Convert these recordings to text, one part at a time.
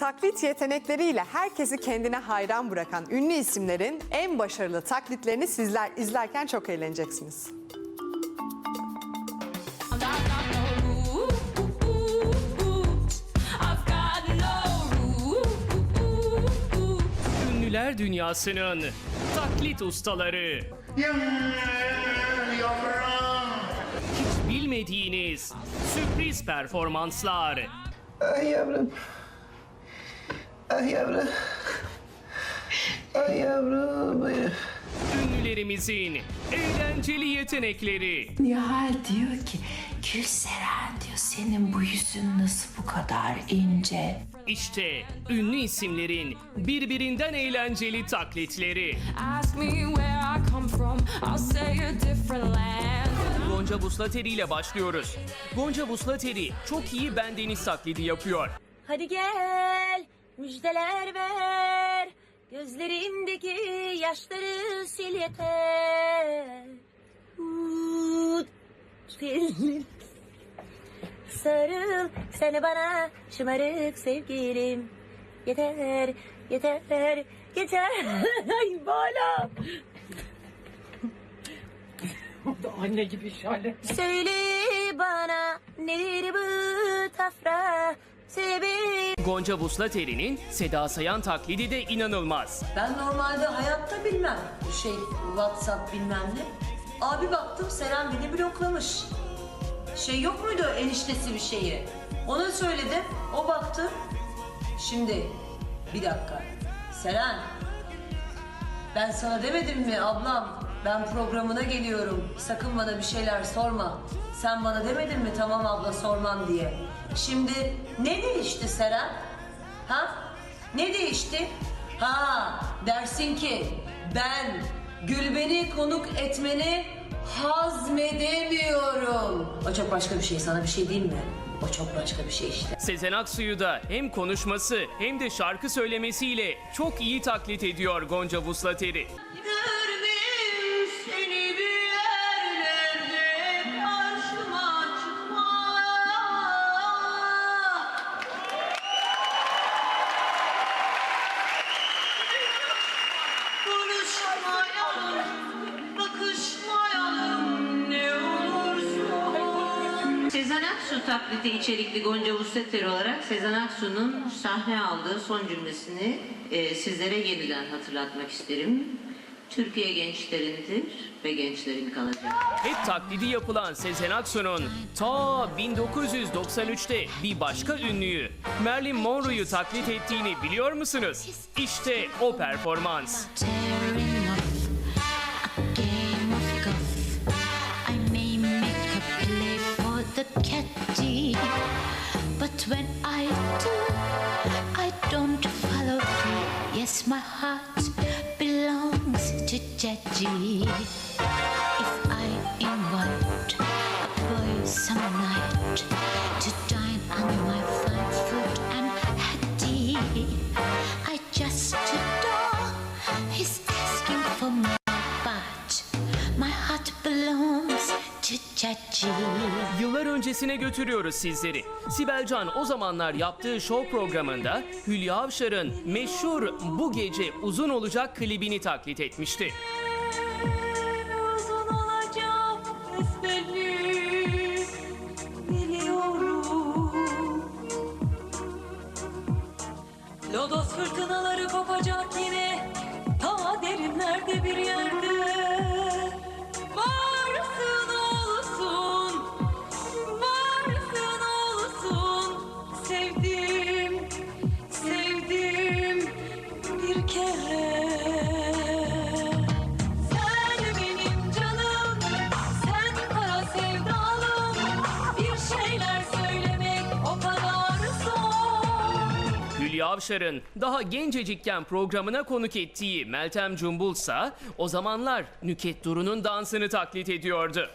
taklit yetenekleriyle herkesi kendine hayran bırakan ünlü isimlerin en başarılı taklitlerini sizler izlerken çok eğleneceksiniz. Ünlüler dünyasının taklit ustaları. Hiç bilmediğiniz sürpriz performanslar. Ay yavrum. Ay yavrum. Ay yavrum. Ay. Ünlülerimizin eğlenceli yetenekleri. Nihal diyor ki Gülseren diyor senin bu yüzün nasıl bu kadar ince? İşte ünlü isimlerin birbirinden eğlenceli taklitleri. Ask me where I come from, I'll say a different land. Gonca Buslateri ile başlıyoruz. Gonca Buslateri çok iyi bendeniz taklidi yapıyor. Hadi gel müjdeler ver Gözlerimdeki yaşları sil yeter. Sarıl sen bana şımarık sevgilim. Yeter yeter yeter. Ay bana Söyle bana nedir bu tafra Sebebi Gonca Buslateri'nin Seda Sayan taklidi de inanılmaz. Ben normalde hayatta bilmem. Şey WhatsApp bilmem ne. Abi baktım Seren beni bloklamış. Şey yok muydu eniştesi bir şeyi? Ona söyledim. O baktı. Şimdi bir dakika. Seren ben sana demedim mi ablam? Ben programına geliyorum. Sakın bana bir şeyler sorma. Sen bana demedin mi tamam abla sormam diye. Şimdi ne değişti Seren? Ha? Ne değişti? Ha dersin ki ben Gülben'i konuk etmeni hazmedemiyorum. O çok başka bir şey. Sana bir şey diyeyim mi? O çok başka bir şey işte. Sezen Aksu'yu da hem konuşması hem de şarkı söylemesiyle çok iyi taklit ediyor Gonca Buslateri. Taklidi içerikli Gonca Vusteter olarak Sezen Aksu'nun sahne aldığı son cümlesini e, sizlere yeniden hatırlatmak isterim. Türkiye gençlerindir ve gençlerin kalacak. Hep taklidi yapılan Sezen Aksu'nun ta 1993'te bir başka ünlüyü Marilyn Monroe'yu taklit ettiğini biliyor musunuz? İşte o performans. tearing off but when I do, I don't follow through. Yes, my heart belongs to Judgy. If I invite a boy some night to dine on my fine fruit and Hattie, I just adore his asking for my but my heart belongs to Judgy. Yıllar öncesine götürüyoruz sizleri. Sibel Can o zamanlar yaptığı show programında Hülya Avşar'ın meşhur Bu Gece Uzun Olacak klibini taklit etmişti. Lodos fırtınaları kopacak yine ta derinlerde bir yerde. Avşar'ın daha gencecikken programına konuk ettiği Meltem Cumbulsa o zamanlar Nüket Duru'nun dansını taklit ediyordu.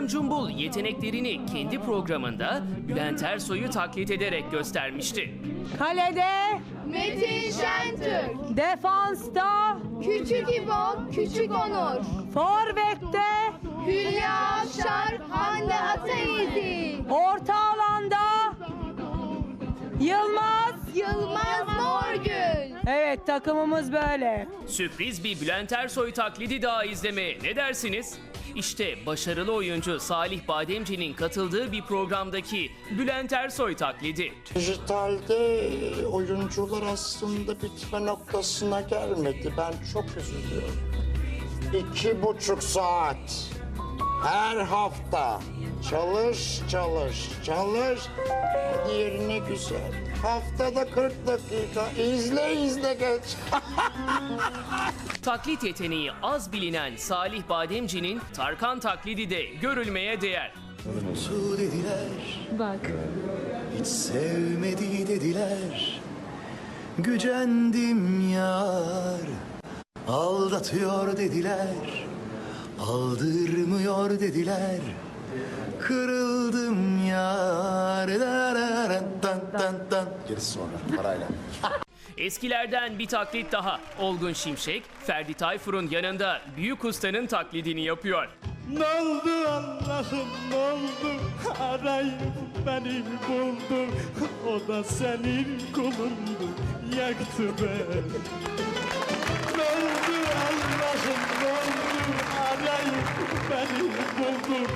Gizem Cumbul yeteneklerini kendi programında Bülent Ersoy'u taklit ederek göstermişti. Kalede Metin Şentürk, defansta Küçük İbo, Küçük Onur, forvette Hülya Avşar, Hande Atayiğdi, orta alanda Yılmaz Yılmaz Morgül. Evet takımımız böyle. Sürpriz bir Bülent Ersoy taklidi daha izlemeye ne dersiniz? İşte başarılı oyuncu Salih Bademci'nin katıldığı bir programdaki Bülent Ersoy taklidi. Dijitalde oyuncular aslında bitme noktasına gelmedi. Ben çok üzülüyorum. İki buçuk saat her hafta çalış çalış çalış diğerine güzel. Haftada 40 dakika izle izle geç. Taklit yeteneği az bilinen Salih Bademci'nin Tarkan taklidi de görülmeye değer. Su dediler. Bak. Hiç sevmedi dediler. Gücendim yar. Aldatıyor dediler. Aldırmıyor dediler. Kırıldım yar. Gerisi sonra parayla. Eskilerden bir taklit daha. Olgun Şimşek, Ferdi Tayfur'un yanında büyük ustanın taklidini yapıyor. Ne oldu Allah'ım ne oldu Arayıp beni buldu O da senin kulundu Yaktı beni Ne oldu Allah'ım ne oldu Arayıp beni buldu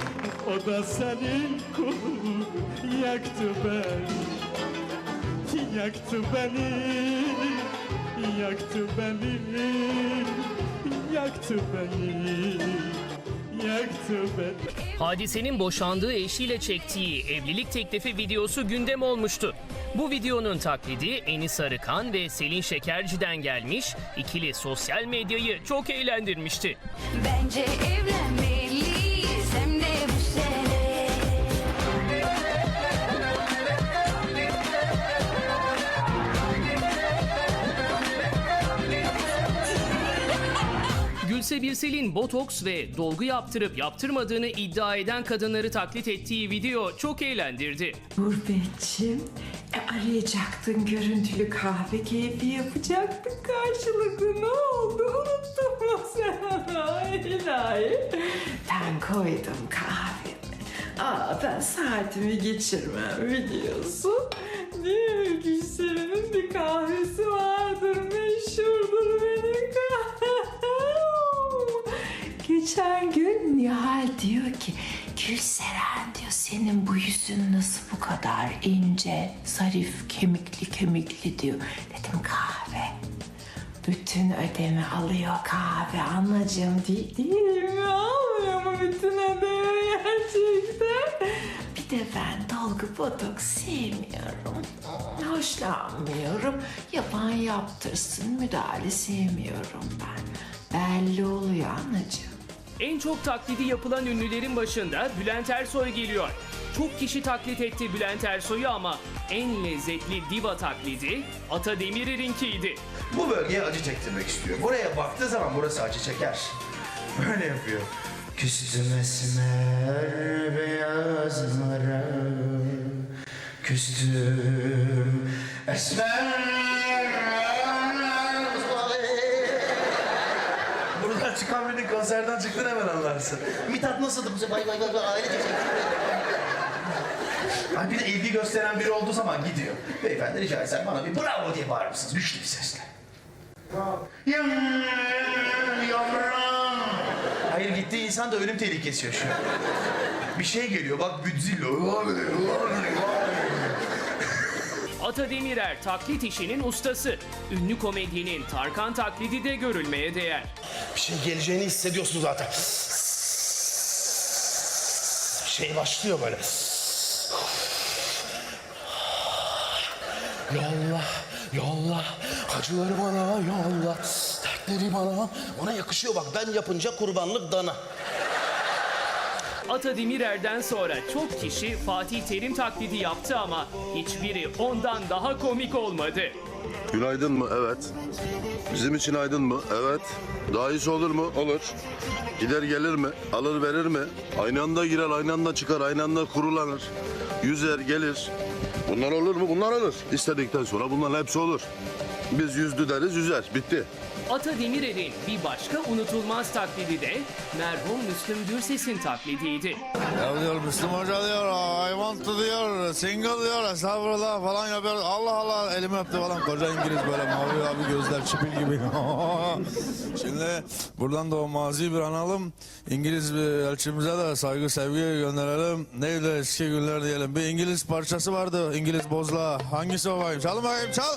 O da senin kulundu Yaktı beni Yaktı beni Yaktı beni Yaktı beni Yaktı beni Hadisenin boşandığı eşiyle çektiği evlilik teklifi videosu gündem olmuştu. Bu videonun taklidi Enis Arıkan ve Selin Şekerci'den gelmiş, ikili sosyal medyayı çok eğlendirmişti. Bence evlenmeliyiz Gülse Birsel'in botoks ve dolgu yaptırıp yaptırmadığını iddia eden kadınları taklit ettiği video çok eğlendirdi. Gurbetçim, e, arayacaktın görüntülü kahve keyfi yapacaktık karşılıklı. Ne oldu? Unuttun mu sen? Ay ilahi. Ben koydum kahvemi. Aa ben saatimi geçirmem biliyorsun. Değil mi? Bir kahvesi vardır. Meşhurdur benim Geçen gün Nihal diyor ki Gülseren diyor senin bu yüzün nasıl bu kadar ince, zarif, kemikli kemikli diyor. Dedim kahve. Bütün ödemi alıyor kahve anacığım değil, değil mi? Almıyor mu bütün ödemi gerçekten? Bir de ben dolgu botoks sevmiyorum. Hoşlanmıyorum. Yapan yaptırsın müdahale sevmiyorum ben. Belli oluyor anacığım. En çok taklidi yapılan ünlülerin başında Bülent Ersoy geliyor. Çok kişi taklit etti Bülent Ersoy'u ama en lezzetli diva taklidi Ata Demirer'inkiydi. Bu bölgeye acı çektirmek istiyor. Buraya baktığı zaman burası acı çeker. Böyle yapıyor. Küstüm esmer beyazlara Küstüm esmer Birinin konserden çıktın hemen anlarsın. Mithat nasıldı bu sefer? Bay bay bay bay ailece Ay bir de ilgi gösteren biri olduğu zaman gidiyor. Beyefendi rica etsem bana bir bravo diye bağırır mısınız? Güçlü bir sesle. Yavrum, yavrum. Hayır gittiği insan da ölüm tehlikesi yaşıyor. Bir şey geliyor bak Godzilla. Ata Demirer taklit işinin ustası. Ünlü komedyenin Tarkan taklidi de görülmeye değer. Bir şey geleceğini hissediyorsun zaten. Şey başlıyor böyle. Yolla, yolla. Acıları bana yolla. Dertleri bana. Ona yakışıyor bak. Ben yapınca kurbanlık dana. Ata Demirer'den sonra çok kişi Fatih Terim taklidi yaptı ama hiçbiri ondan daha komik olmadı. Günaydın mı? Evet. Bizim için aydın mı? Evet. Daha iyisi olur mu? Olur. Gider gelir mi? Alır verir mi? Aynı anda girer, aynı anda çıkar, aynı anda kurulanır. Yüzer, gelir. Bunlar olur mu? Bunlar olur. İstedikten sonra bunların hepsi olur. Biz yüzdü deriz, yüzer. Bitti. Ata Demirer'in bir başka unutulmaz taklidi de merhum Müslüm Gürses'in taklidiydi. Ya diyor Müslüm Hoca diyor I want to diyor single diyor estağfurullah falan yapıyor. Allah Allah elimi öptü falan koca İngiliz böyle mavi abi gözler çipil gibi. Şimdi buradan da o mazi bir analım. İngiliz bir elçimize de saygı sevgi gönderelim. Neydi eski günler diyelim. Bir İngiliz parçası vardı İngiliz bozla. Hangisi o bakayım? Çalın bakayım çal.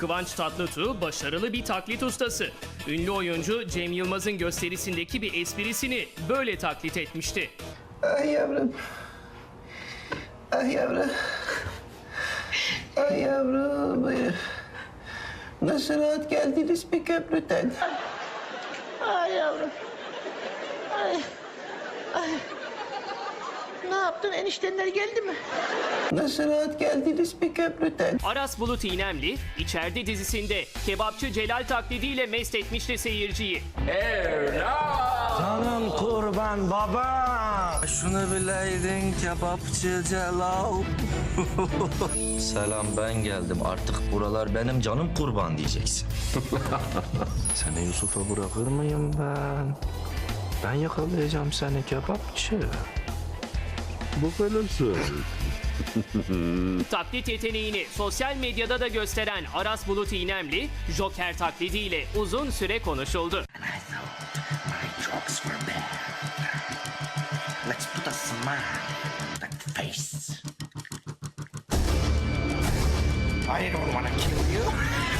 Kıvanç Tatlıtuğ başarılı bir taklit ustası. Ünlü oyuncu Cem Yılmaz'ın gösterisindeki bir esprisini böyle taklit etmişti. Ay yavrum. Ay yavrum. Ay yavrum. Ay. Nasıl rahat geldiniz bir köprüden? Ay yavrum. Ay. Ay. Ne yaptın? Eniştenler geldi mi? Nasıl rahat geldiniz bir köprüden? Aras Bulut İynemli, içeride dizisinde kebapçı Celal taklidiyle mest etmişti seyirciyi. Canım kurban baba. Şunu bileydin kebapçı Celal. Selam ben geldim. Artık buralar benim canım kurban diyeceksin. Seni Yusuf'a bırakır mıyım ben? Ben yakalayacağım seni kebapçı. Bu kadar Taklit yeteneğini sosyal medyada da gösteren Aras Bulut İynemli, Joker taklidiyle uzun süre konuşuldu. I don't want to kill you.